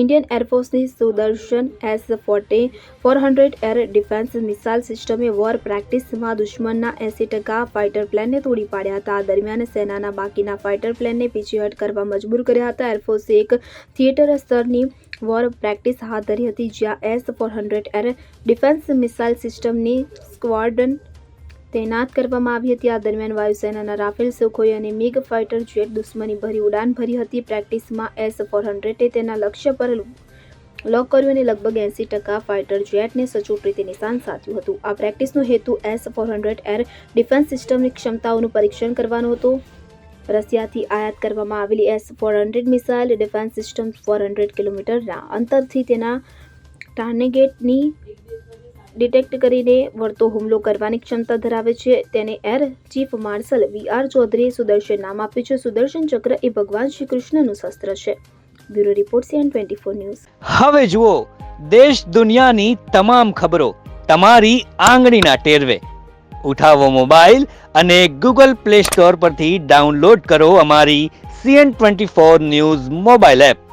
Indian એરફોર્સની Sudarshan S ફોર્ટે four hundred air defence missile સિસ્ટમે war પ્રેક્ટિસમાં દુશ્મનના એંસી ટકા ફાઇટર પ્લેનને તોડી પાડ્યા હતા. દરમિયાન સેનાના બાકીના ફાઇટર પ્લેનને પીછેહટ કરવા મજબૂર કર્યા હતા. એરફોર્સે એક થિયેટર સ્તરની વોર પ્રેક્ટિસ હાથ ધરી હતી, જ્યાં S four hundred air defence missile સિસ્ટમની સ્ક્વોડ્રન તૈનાત કરવામાં આવી હતી. આ દરમિયાન વાયુસેનાના રાફેલ સુખોઈ અને મિગ ફાઇટર જેટ દુશ્મની ભરી ઉડાન ભરી હતી. પ્રેક્ટિસમાં એસ ફોર હંડ્રેડે તેના લક્ષ્ય પર લોક કર્યું અને લગભગ એંસી ટકા ફાઇટર જેટને સચોટ રીતે નિશાન સાધ્યું હતું. આ પ્રેક્ટિસનો હેતુ S four hundred air defence સિસ્ટમની ક્ષમતાઓનું પરીક્ષણ કરવાનો હતો. રશિયાથી આયાત કરવામાં આવેલી S four hundred missile defence system four hundred કિલોમીટરના અંતરથી તેના ટાર્ગેટની ડિટેક્ટ કરીને વળતો હુમલો કરવાની ક્ષમતા ધરાવે છે. તેને air chief marshal V R ચૌધરીએ સુદર્શન નામ આપ્યું છે. સુદર્શન ચક્ર એ ભગવાન શ્રી કૃષ્ણનું શસ્ત્ર છે. Bureau report CN twenty four news. હવે જુઓ, દેશ દુનિયાની તમામ ખબરો તમારી આંગળીના ટેરવે. ઉઠાવો મોબાઈલ અને ગૂગલ પ્લે સ્ટોર પરથી ડાઉનલોડ કરો અમારી CN twenty four news mobile app.